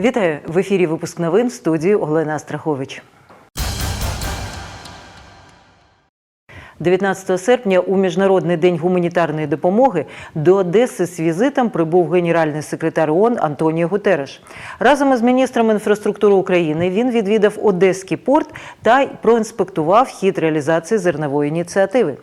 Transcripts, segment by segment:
Вітаю в ефірі. Випуск новин в студії Олена Страхович. 19 серпня у міжнародний день гуманітарної допомоги до Одеси з візитом прибув генеральний секретар ООН Антоніо Гутереш. Разом із міністром інфраструктури України він відвідав Одеський порт та проінспектував хід реалізації зернової ініціативи.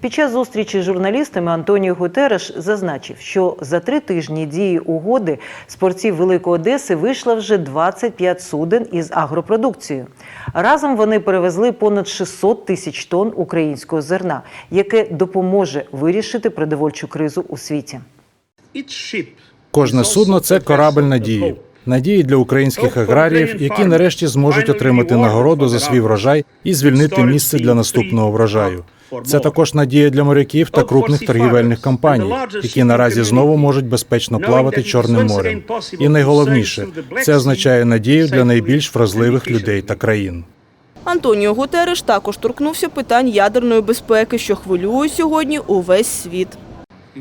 Під час зустрічі з журналістами Антоніо Гутереш зазначив, що за три тижні дії угоди з Великої Одеси вийшло вже 25 суден із агропродукцією. Разом вони перевезли понад 600 тисяч тонн українського зерна, яке допоможе вирішити продовольчу кризу у світі. Кожне судно це корабель надії. Надії для українських аграріїв, які нарешті зможуть отримати нагороду за свій врожай і звільнити місце для наступного врожаю. Це також надія для моряків та крупних торгівельних компаній, які наразі знову можуть безпечно плавати Чорним морем. І найголовніше, це означає надію для найбільш вразливих людей та країн. Антоніо Гутереш також торкнувся питань ядерної безпеки, що хвилює сьогодні увесь світ.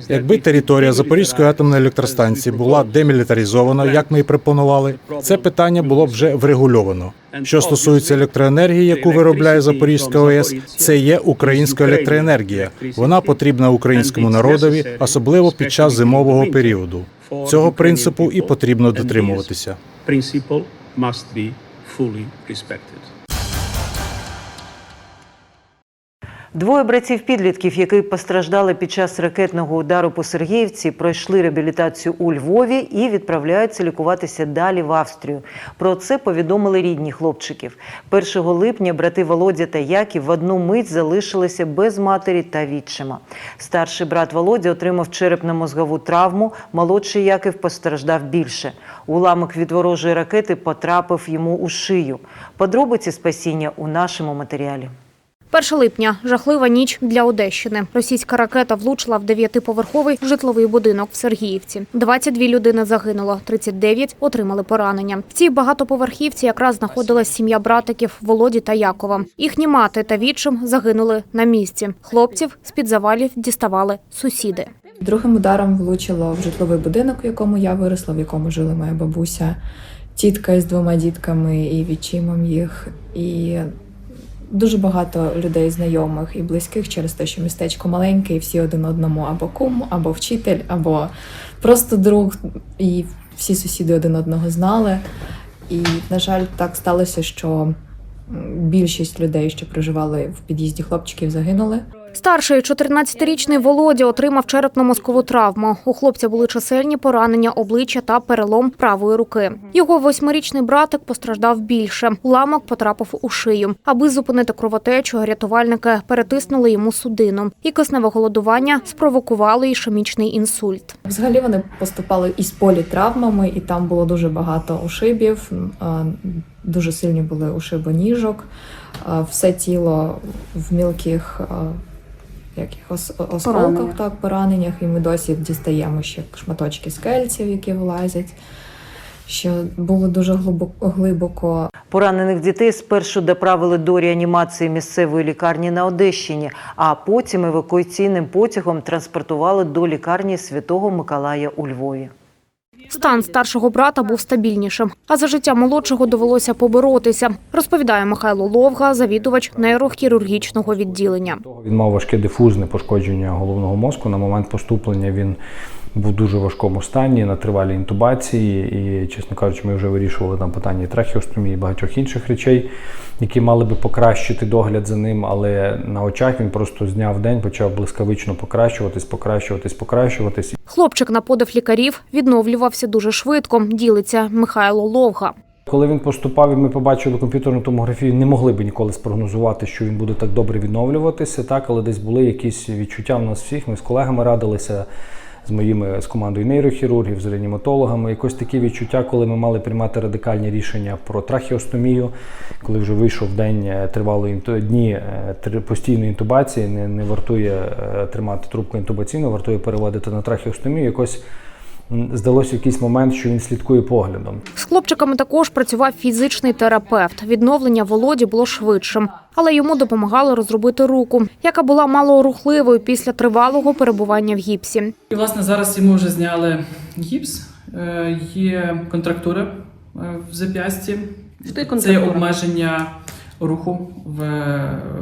Якби територія Запорізької атомної електростанції була демілітаризована, як ми і пропонували, це питання було б вже врегульовано. Що стосується електроенергії, яку виробляє Запорізька ОЕС, це є українська електроенергія. Вона потрібна українському народові, особливо під час зимового періоду. Цього принципу і потрібно дотримуватися. Двоє братів-підлітків, які постраждали під час ракетного удару по Сергіївці, пройшли реабілітацію у Львові і відправляються лікуватися далі в Австрію. Про це повідомили рідні хлопчиків. 1 липня брати Володя та Яків в одну мить залишилися без матері та відчима. Старший брат Володя отримав черепно-мозгову травму. Молодший Яків постраждав більше. Уламок від ворожої ракети потрапив йому у шию. Подробиці спасіння у нашому матеріалі. 1 липня жахлива ніч для Одещини. Російська ракета влучила в дев'ятиповерховий житловий будинок в Сергіївці. 22 людини загинуло, 39 отримали поранення. В цій багатоповерхівці якраз знаходилась сім'я братиків Володі та Якова. Їхні мати та відчим загинули на місці. Хлопців з під завалів діставали сусіди. Другим ударом влучило в житловий будинок, в якому я виросла, в якому жила моя бабуся, тітка із двома дітками і відчимом їх. І дуже багато людей знайомих і близьких через те, що містечко маленьке, і всі один одному або кум, або вчитель, або просто друг. І всі сусіди один одного знали. І, на жаль, так сталося, що більшість людей, що проживали в під'їзді хлопчиків, загинули. Старший 14-річний Володя отримав черепно-мозкову травму. У хлопця були чисельні поранення обличчя та перелом правої руки. Його восьмирічний братик постраждав більше. Уламок потрапив у шию. Аби зупинити кровотечу, рятувальники перетиснули йому судину. І кисневе голодування спровокувало ішемічний інсульт. Взагалі вони поступали із політравмами, і там було дуже багато ушибів, дуже сильні були ушиби ніжок, все тіло в мілких а, яких ос- осколках, так, пораненнях, і ми досі дістаємо ще шматочки скельців, які вилазять. Що було дуже глибоко, глибоко Поранених дітей спершу доправили до реанімації місцевої лікарні на Одещині, а потім евакуаційним потягом транспортували до лікарні Святого Миколая у Львові. Стан старшого брата був стабільнішим, а за життя молодшого довелося поборотися, розповідає Михайло Ловга, завідувач нейрохірургічного відділення. Він мав важке дифузне пошкодження головного мозку. На момент поступлення він був в дуже важкому стані на тривалій інтубації. І, чесно кажучи, ми вже вирішували там питання і трахеостомії і багатьох інших речей, які мали би покращити догляд за ним. Але на очах він просто з дня в день почав блискавично покращуватись, покращуватись, покращуватись. Хлопчик на подив лікарів відновлювався дуже швидко, ділиться Михайло Ловга. Коли він поступав, і ми побачили комп'ютерну томографію, не могли би ніколи спрогнозувати, що він буде так добре відновлюватися. Так, але десь були якісь відчуття в нас всіх. Ми з колегами радилися з моїми з командою нейрохірургів, з реаніматологами. Якось такі відчуття, коли ми мали приймати радикальні рішення про трахіостомію, коли вже вийшов день е, тривалої дні е, постійної інтубації, не, не вартує е, тримати трубку інтубаційну, вартує переводити на трахіостомію. Якось здалося в якийсь момент, що він слідкує поглядом. З хлопчиками також працював фізичний терапевт. Відновлення Володі було швидшим, але йому допомагали розробити руку, яка була малорухливою після тривалого перебування в гіпсі. І власне зараз йому вже зняли гіпс, е, є контрактури в зап'ясті. Це є обмеження руху в,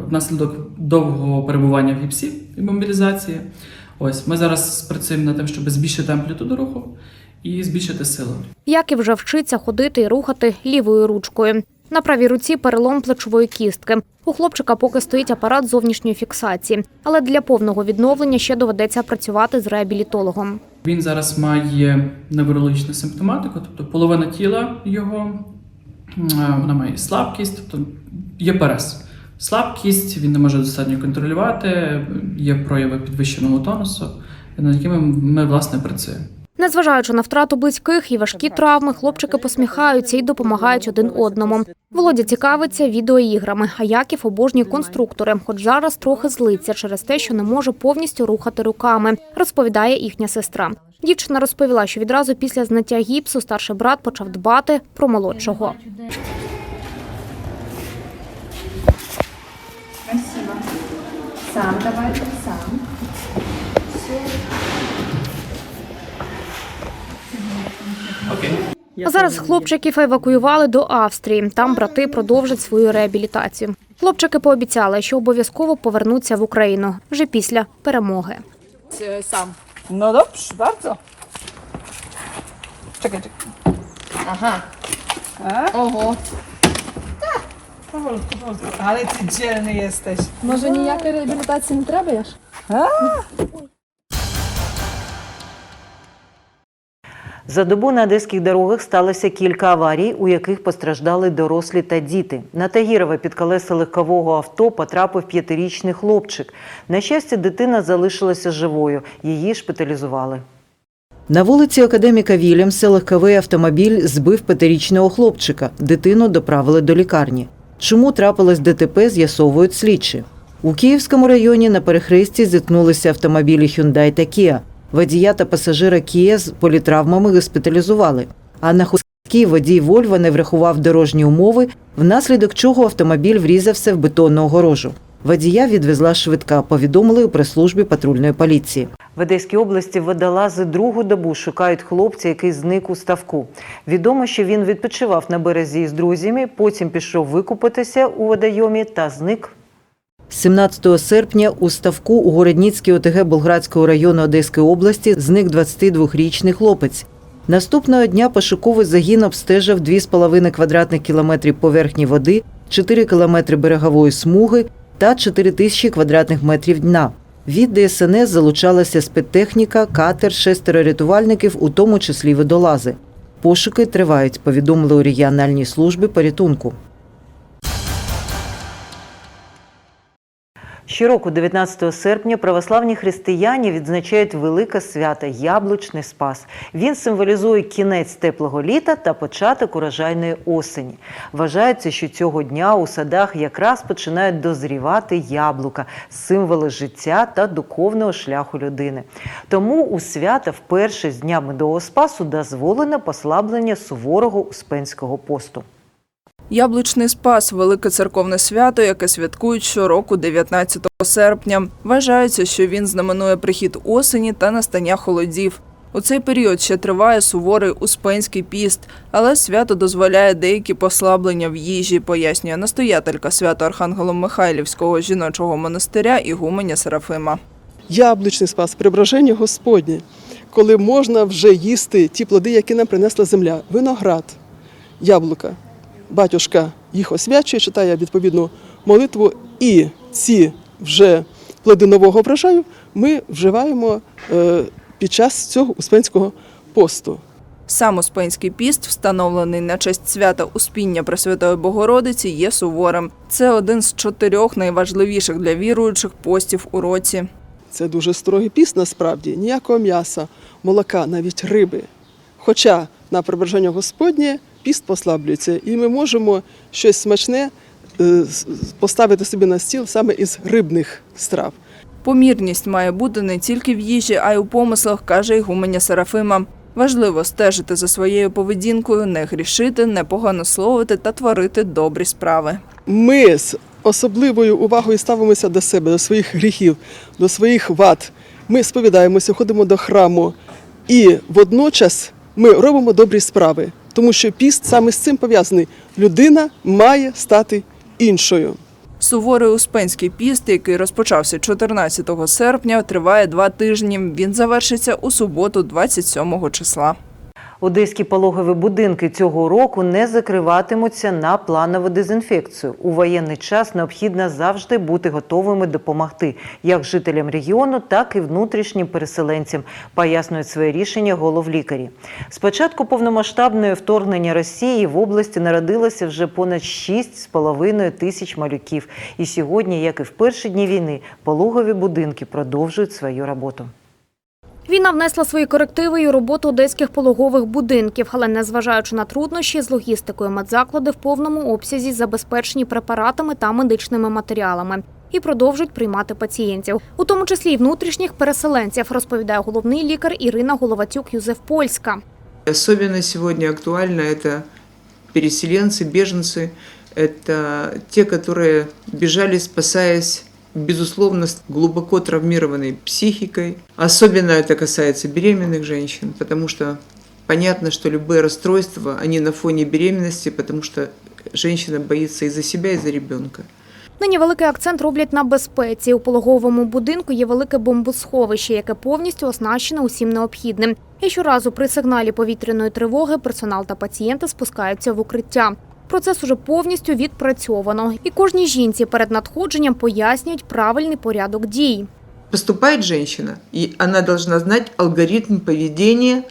внаслідок довгого перебування в гіпсі і мобілізації. Ось ми зараз працюємо над тим, щоб збільшити амплітуду руху і збільшити силу. Як і вже вчиться ходити і рухати лівою ручкою. На правій руці перелом плечової кістки. У хлопчика поки стоїть апарат зовнішньої фіксації, але для повного відновлення ще доведеться працювати з реабілітологом. Він зараз має неврологічну симптоматику, тобто половина тіла його вона має слабкість, тобто є перес. Слабкість, він не може достатньо контролювати, є прояви підвищеного тонусу, над якими ми власне працюємо. Незважаючи на втрату близьких і важкі травми, хлопчики посміхаються і допомагають один одному. Володя цікавиться відеоіграми, а Яків обожнює конструктори, хоч зараз трохи злиться через те, що не може повністю рухати руками, розповідає їхня сестра. Дівчина розповіла, що відразу після зняття гіпсу старший брат почав дбати про молодшого. Сам давай, сам. Зараз хлопчиків евакуювали до Австрії. Там брати продовжать свою реабілітацію. Хлопчики пообіцяли, що обов'язково повернуться в Україну вже після перемоги. Сам. No dobrze, bardzo. Czekaj, czekaj. Ага. Ого. Powolutku, powolutku. Ale ty dzielny jesteś. Може ніякої реабілітації не треба, Яш? За добу на одеських дорогах сталося кілька аварій, у яких постраждали дорослі та діти. На Тагірова під колеса легкового авто потрапив п'ятирічний хлопчик. На щастя, дитина залишилася живою. Її шпиталізували. На вулиці Академіка Вільямса легковий автомобіль збив п'ятирічного хлопчика. Дитину доправили до лікарні. Чому трапилось ДТП, з'ясовують слідчі. У Київському районі на перехресті зіткнулися автомобілі Hyundai та Kia. Водія та пасажира Kia з політравмами госпіталізували. А на Хускій водій Вольва не врахував дорожні умови, внаслідок чого автомобіль врізався в бетонну огорожу. Водія відвезла швидка, повідомили у прес-службі патрульної поліції. В Одеській області водолази другу добу шукають хлопця, який зник у ставку. Відомо, що він відпочивав на березі з друзями, потім пішов викупатися у водойомі та зник 17 серпня у ставку у Городніцькій ОТГ Болградського району Одеської області зник 22-річний хлопець. Наступного дня пошуковий загін обстежив 2,5 квадратних кілометрів поверхні води, 4 кілометри берегової смуги та 4 тисячі квадратних метрів дна. Від ДСНС залучалася спецтехніка, катер, шестеро рятувальників, у тому числі водолази. Пошуки тривають, повідомили у регіональній службі порятунку. Щороку, 19 серпня, православні християні відзначають велике свято Яблучний Спас. Він символізує кінець теплого літа та початок урожайної осені. Вважається, що цього дня у садах якраз починають дозрівати яблука, символи життя та духовного шляху людини. Тому у свята вперше з дня медового спасу дозволено послаблення суворого успенського посту. Яблучний спас велике церковне свято, яке святкують щороку 19 серпня. Вважається, що він знаменує прихід осені та настання холодів. У цей період ще триває суворий успенський піст, але свято дозволяє деякі послаблення в їжі, пояснює настоятелька свято Архангелом Михайлівського жіночого монастиря Ігуменя Серафима. яблучний спас, преображення Господнє, коли можна вже їсти ті плоди, які нам принесла земля, виноград, яблука. Батюшка їх освячує, читає відповідну молитву, і ці вже плоди нового врожаю ми вживаємо е, під час цього успенського посту. Сам Успенський піст, встановлений на честь свята Успіння Пресвятої Богородиці, є суворим. Це один з чотирьох найважливіших для віруючих постів у році. Це дуже строгий піст насправді, ніякого м'яса, молока, навіть риби. Хоча на преображення Господнє піст послаблюється, і ми можемо щось смачне е, поставити собі на стіл саме із рибних страв. Помірність має бути не тільки в їжі, а й у помислах, каже Ігуменя Серафима. Важливо стежити за своєю поведінкою, не грішити, не поганословити та творити добрі справи. Ми з особливою увагою ставимося до себе, до своїх гріхів, до своїх вад. Ми сповідаємося, ходимо до храму, і водночас ми робимо добрі справи. Тому що піст саме з цим пов'язаний. Людина має стати іншою. Суворий Успенський піст, який розпочався 14 серпня, триває два тижні. Він завершиться у суботу, 27 числа. Одеські пологові будинки цього року не закриватимуться на планову дезінфекцію. У воєнний час необхідно завжди бути готовими допомогти як жителям регіону, так і внутрішнім переселенцям, пояснюють своє рішення головлікарі. З початку повномасштабної вторгнення Росії в області народилося вже понад 6,5 тисяч малюків. І сьогодні, як і в перші дні війни, пологові будинки продовжують свою роботу. Війна внесла свої корективи і у роботу одеських пологових будинків, але незважаючи на труднощі з логістикою, медзаклади в повному обсязі забезпечені препаратами та медичними матеріалами і продовжують приймати пацієнтів, у тому числі й внутрішніх переселенців, розповідає головний лікар Ірина Головатюк Юзеф Польська. Особенно сегодня актуально это переселенцы, беженцы, это те, которые бежали, спасаясь, безусловно, с глубоко травмированной психикой. Особенно это касается беременных женщин, потому что понятно, что любые расстройства, они на фоне беременности, потому что женщина боится и за себя, и за ребенка. Нині великий акцент роблять на безпеці. У пологовому будинку є велике бомбосховище, яке повністю оснащене усім необхідним. І щоразу при сигналі повітряної тривоги персонал та пацієнти спускаються в укриття. Процес уже повністю відпрацьовано, і кожній жінці перед надходженням пояснюють правильний порядок дій. Поступает женщина, и она должна знать алгоритм поведения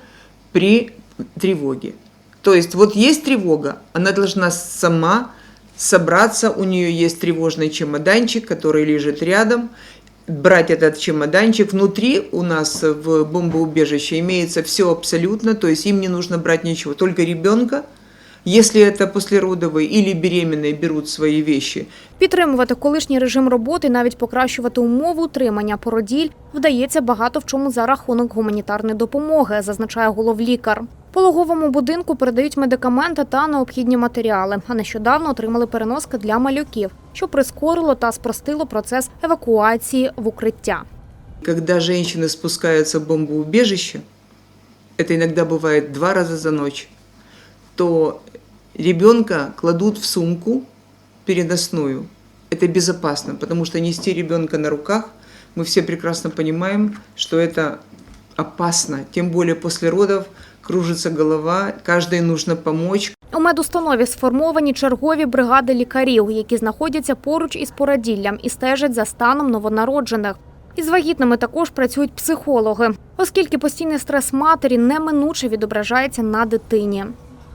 при тревоге. То есть вот есть тревога, она должна сама собраться, у нее есть тревожный чемоданчик, который лежит рядом, брать этот чемоданчик. Внутри у нас в бомбоубежище имеется все абсолютно, то есть им не нужно брать ничего, только ребенка, если это послеродовые или беременные берут свои вещи, Підтримувати колишній режим роботи, і навіть покращувати умови утримання породіль вдається багато в чому за рахунок гуманітарної допомоги, зазначає головлікар. Пологовому будинку передають медикаменти та необхідні матеріали. А нещодавно отримали переноски для малюків, що прискорило та спростило процес евакуації в укриття. Когда женщины спускаются в бомбоубежище, это иногда бывает два раза за ночь, то ребенка кладут в сумку переносную. Это безопасно, потому что нести ребенка на руках, мы все прекрасно понимаем, что это опасно. Тем более после родов кружится голова, каждой нужно помочь, У медустанові сформовані чергові бригади лікарів, які знаходяться поруч із породіллям і стежать за станом новонароджених. Із вагітними також працюють психологи, оскільки постійний стрес матері неминуче відображається на дитині.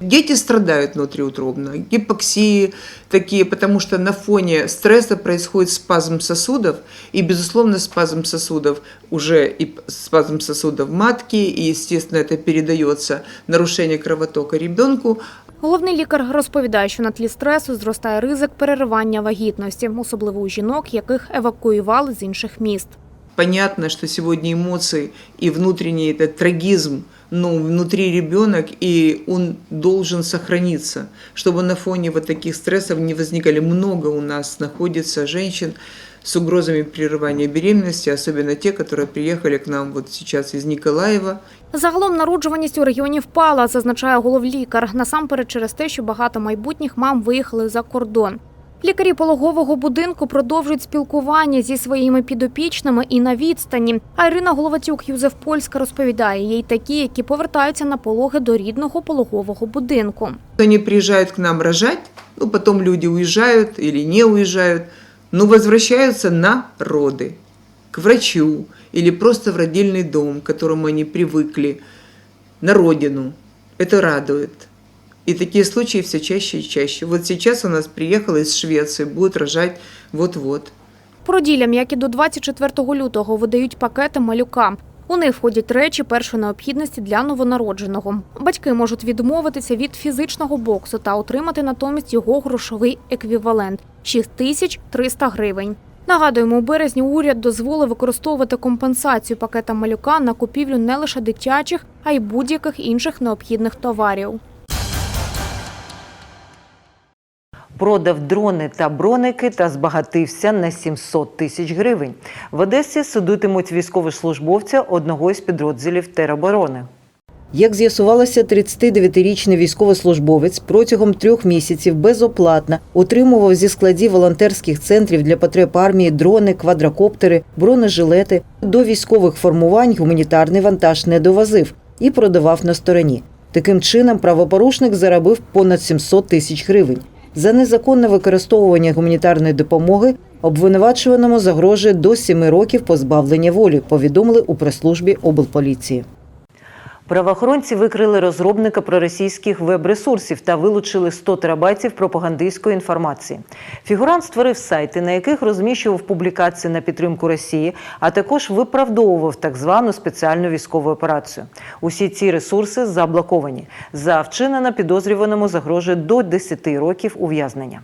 Дети страдают внутриутробно, гипоксии такие, потому что на фоне стресса происходит спазм сосудов, и, безусловно, спазм сосудов уже и спазм сосудов матки, и, естественно, это передается нарушение кровотока ребенку, Головний лікар розповідає, що на тлі стресу зростає ризик переривання вагітності, особливо у жінок, яких евакуювали з інших міст. Понятно, что сегодня эмоции и внутренний этот трагизм, но внутри ребенок, и он должен сохраниться, чтобы на фоне вот таких стрессов не возникали. Много у нас находится женщин с угрозами прерывания беременности, особенно те, которые приехали к нам вот сейчас из Николаева. Загалом народжуваність у регіоні впала, зазначає головлікар, насамперед через те, що багато майбутніх мам виїхали за кордон. Лікарі пологового будинку продовжують спілкування зі своїми підопічними і на відстані. А Ірина Головатюк Юзеф Польська розповідає, є й такі, які повертаються на пологи до рідного пологового будинку. Они приезжают к нам рожать, ну потом люди уезжают или не уезжают, но возвращаются на роды, к врачу или просто в родильный дом, к которому они привыкли, на родину. Это радует. И такие случаи все чаще и чаще. Вот сейчас у нас приехала из Швеции, будет рожать вот-вот. Породіллям, як і до 24 лютого, видають пакети малюка. У них входять речі першої необхідності для новонародженого. Батьки можуть відмовитися від фізичного боксу та отримати натомість його грошовий еквівалент 6300 гривень. Нагадуємо, у березні уряд дозволив використовувати компенсацію пакета малюка на купівлю не лише дитячих, а й будь-яких інших необхідних товарів. Продав дрони та броники та збагатився на 700 тисяч гривень. В Одесі судитимуть військовослужбовця одного із підрозділів тероборони. Як з'ясувалося, 39-річний військовослужбовець протягом трьох місяців безоплатно отримував зі складів волонтерських центрів для потреб армії дрони, квадрокоптери, бронежилети. До військових формувань гуманітарний вантаж не довозив і продавав на стороні. Таким чином, правопорушник заробив понад 700 тисяч гривень. За незаконне використовування гуманітарної допомоги обвинувачуваному загрожує до 7 років позбавлення волі, повідомили у прес-службі облполіції. Правоохоронці викрили розробника проросійських веб-ресурсів та вилучили 100 терабайтів пропагандистської інформації. Фігурант створив сайти, на яких розміщував публікації на підтримку Росії, а також виправдовував так звану спеціальну військову операцію. Усі ці ресурси заблоковані. За вчинено підозрюваному загрожує до 10 років ув'язнення.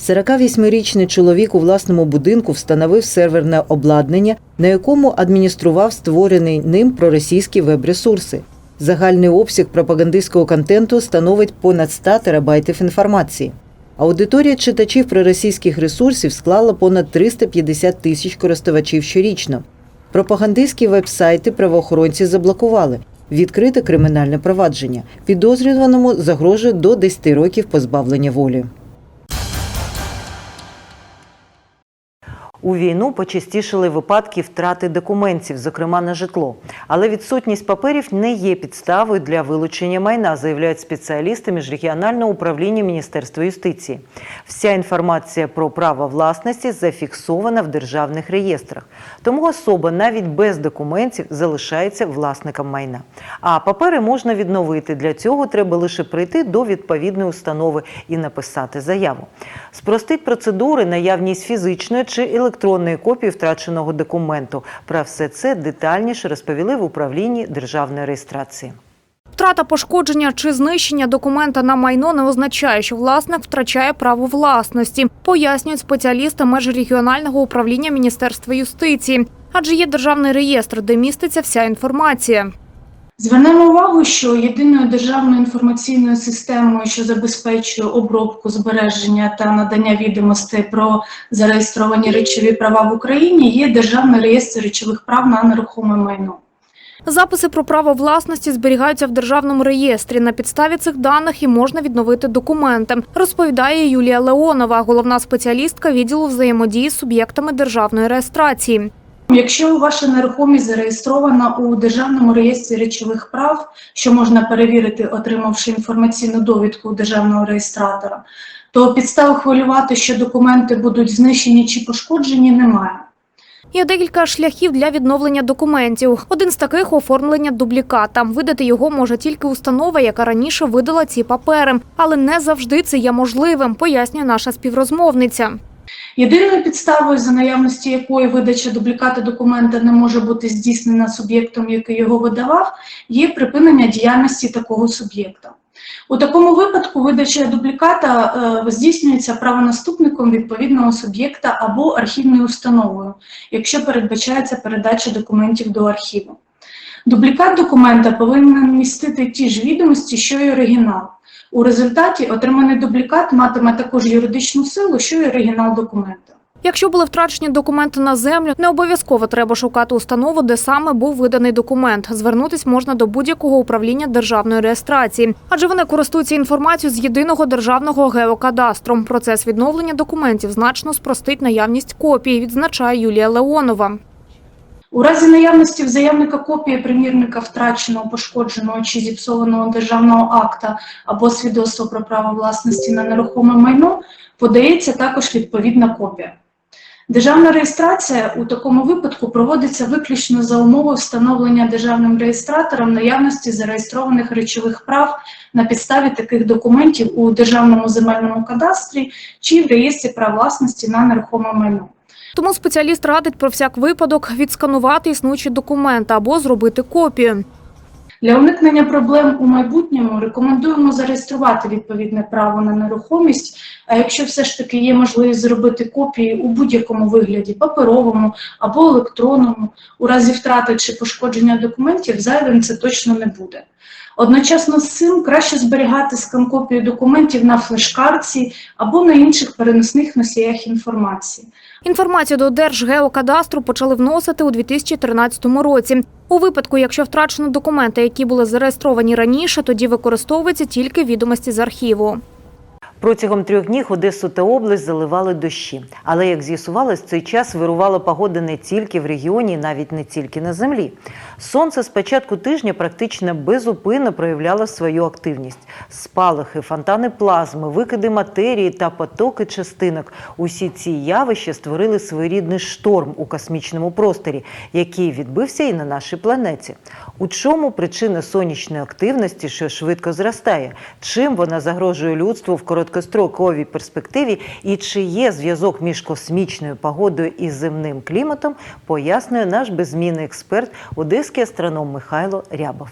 48-річний чоловік у власному будинку встановив серверне обладнання, на якому адміністрував створений ним проросійські веб-ресурси. Загальний обсяг пропагандистського контенту становить понад 100 терабайтів інформації. Аудиторія читачів проросійських ресурсів склала понад 350 тисяч користувачів щорічно. Пропагандистські веб-сайти правоохоронці заблокували. Відкрите кримінальне провадження. Підозрюваному загрожує до 10 років позбавлення волі. У війну почастішили випадки втрати документів, зокрема на житло. Але відсутність паперів не є підставою для вилучення майна, заявляють спеціалісти міжрегіонального управління Міністерства юстиції. Вся інформація про право власності зафіксована в державних реєстрах. Тому особа навіть без документів залишається власником майна. А папери можна відновити. Для цього треба лише прийти до відповідної установи і написати заяву. Спростить процедури наявність фізичної чи електронної копії втраченого документу. Про все це детальніше розповіли в управлінні державної реєстрації. Втрата пошкодження чи знищення документа на майно не означає, що власник втрачає право власності, пояснюють спеціалісти межрегіонального управління Міністерства юстиції. Адже є державний реєстр, де міститься вся інформація. Звернемо увагу, що єдиною державною інформаційною системою, що забезпечує обробку, збереження та надання відомостей про зареєстровані речові права в Україні, є Державний реєстр речових прав на нерухоме майно. Записи про право власності зберігаються в державному реєстрі. На підставі цих даних і можна відновити документи, розповідає Юлія Леонова, головна спеціалістка відділу взаємодії з суб'єктами державної реєстрації. Якщо ваша нерухомість зареєстрована у Державному реєстрі речових прав, що можна перевірити, отримавши інформаційну довідку у державного реєстратора, то підстав хвилювати, що документи будуть знищені чи пошкоджені, немає. Є декілька шляхів для відновлення документів. Один з таких оформлення дубліката. Видати його може тільки установа, яка раніше видала ці папери, але не завжди це є можливим, пояснює наша співрозмовниця. Єдиною підставою, за наявності якої видача дубліката документа не може бути здійснена суб'єктом, який його видавав, є припинення діяльності такого суб'єкта. У такому випадку видача дубліката е, здійснюється правонаступником відповідного суб'єкта або архівною установою, якщо передбачається передача документів до архіву. Дублікат документа повинен містити ті ж відомості, що й оригінал. У результаті отриманий дублікат матиме також юридичну силу, що й оригінал документа. Якщо були втрачені документи на землю, не обов'язково треба шукати установу, де саме був виданий документ. Звернутись можна до будь-якого управління державної реєстрації, адже вони користуються інформацією з єдиного державного геокадастру. Процес відновлення документів значно спростить наявність копій, відзначає Юлія Леонова. У разі наявності в заявника копії примірника втраченого, пошкодженого чи зіпсованого державного акта або свідоцтва про право власності на нерухоме майно подається також відповідна копія. Державна реєстрація у такому випадку проводиться виключно за умови встановлення державним реєстратором наявності зареєстрованих речових прав на підставі таких документів у державному земельному кадастрі чи в реєстрі прав власності на нерухоме майно. Тому спеціаліст радить про всяк випадок відсканувати існуючі документи або зробити копію. Для уникнення проблем у майбутньому рекомендуємо зареєструвати відповідне право на нерухомість. А якщо все ж таки є можливість зробити копії у будь-якому вигляді паперовому або електронному, у разі втрати чи пошкодження документів зайвим це точно не буде. Одночасно з цим краще зберігати скан-копію документів на флеш-картці або на інших переносних носіях інформації. Інформацію до Держгеокадастру почали вносити у 2013 році. У випадку, якщо втрачено документи, які були зареєстровані раніше, тоді використовуються тільки відомості з архіву. Протягом трьох днів Одесу та область заливали дощі. Але, як з'ясувалось, цей час вирувала погода не тільки в регіоні, навіть не тільки на землі. Сонце з початку тижня практично безупинно проявляло свою активність. Спалахи, фонтани плазми, викиди матерії та потоки частинок. Усі ці явища створили своєрідний шторм у космічному просторі, який відбився і на нашій планеті. У чому причина сонячної активності, що швидко зростає? Чим вона загрожує людству в короткостроковій перспективі? І чи є зв'язок між космічною погодою і земним кліматом, пояснює наш беззмінний експерт, одеський астроном Михайло Рябов.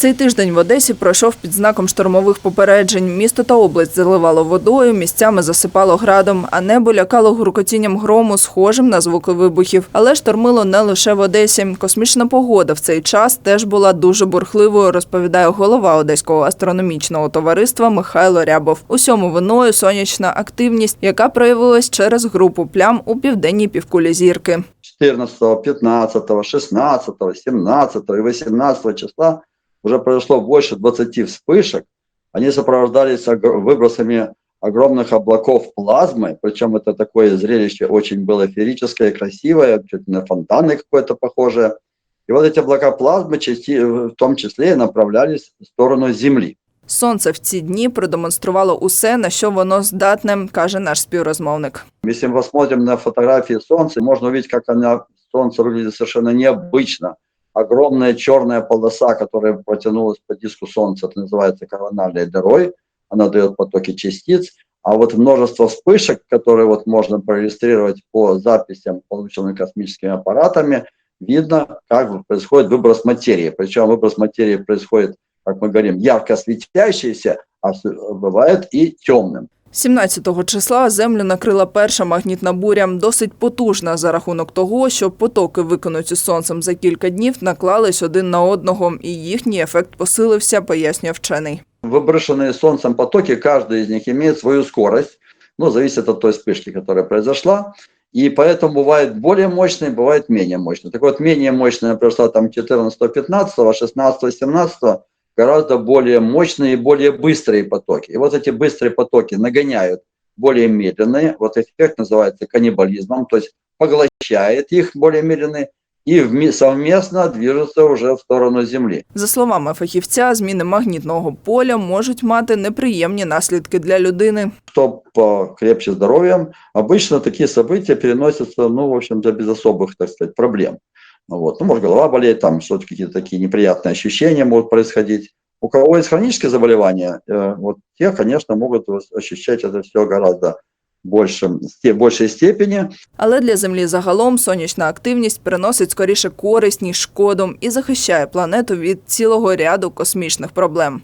Цей тиждень в Одесі пройшов під знаком штормових попереджень. Місто та область заливало водою, місцями засипало градом, а небо лякало гуркотінням грому, схожим на звуки вибухів. Але штормило не лише в Одесі. Космічна погода в цей час теж була дуже бурхливою, розповідає голова Одеського астрономічного товариства Михайло Рябов. Усьому виною сонячна активність, яка проявилась через групу плям у південній півкулі зірки. 14, 15, 16, 17 и 18 числа уже произошло больше 20 вспышек. Они сопровождались ог- выбросами огромных облаков плазмы, причем это такое зрелище очень было феерическое, красивое, чуть на фонтаны какое-то похожее. И вот эти облака плазмы части- в том числе и направлялись в сторону Земли. Сонце в ці дні продемонструвало усе, на що воно здатне, каже наш співрозмовник. Если мы посмотрим на фотографии Солнца, можно увидеть, как она, Солнце выглядит совершенно необычно. Огромная черная полоса, которая протянулась по диску Солнца, это называется корональной дырой. Она дает потоки частиц. А вот множество вспышек, которые вот можно прорегистрировать по записям, полученным космическими аппаратами, видно, как происходит выброс материи. Причем выброс материи происходит, как мы говорим, ярко светящийся, а бывает и темным. 17 числа землю накрила перша магнітна буря, досить потужна за рахунок того, що потоки, виконуті сонцем за кілька днів, наклались один на одного, і їхній ефект посилився, пояснює вчений. Выброшенные Солнцем потоки, каждый из них имеет свою скорость, ну, зависит от той вспышки, которая произошла, и поэтому бывает более мощные, бывает менее мощные. Так вот, менее мощная прошла там 14, 15, 16, 17, гораздо более мощные и более быстрые потоки. И вот эти быстрые потоки нагоняют более медленные, вот эффект называется каннибализмом, то есть поглощает их более медленные, и вме- совместно движутся уже в сторону Земли. За словами фахівця, зміни магнітного поля можуть мати неприємні наслідки для людини. кто покрепче здоровьем, обычно такие события переносятся, ну, в общем-то, без особых, так сказать, проблем. Ну, вот. ну может, голова болеет, там что-то какие-то такие неприятные ощущения могут происходить. У кого есть хронические заболевания, э, вот те, конечно, могут ос- ощущать это все гораздо больше, в большей степени. Але для землі загалом сонячна активність приносить скоріше користь, ніж шкоду, і захищає планету від цілого ряду космічних проблем.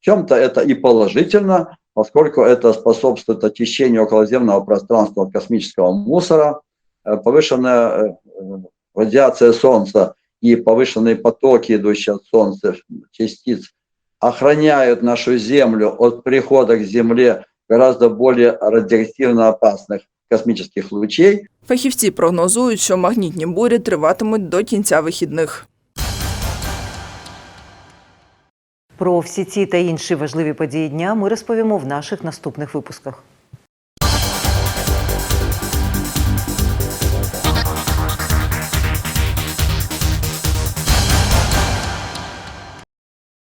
В чем-то это и положительно, поскольку это способствует очищению околоземного пространства от космического мусора, Э, повышенная э, э, радиация Солнца и повышенные потоки, идущие от Солнца, частиц, охраняют нашу Землю от прихода к Земле гораздо более радиоактивно опасных космических лучей, Фахівці прогнозують, що магнітні бурі триватимуть до кінця вихідних. Про всі ці та інші важливі події дня ми розповімо в наших наступних випусках.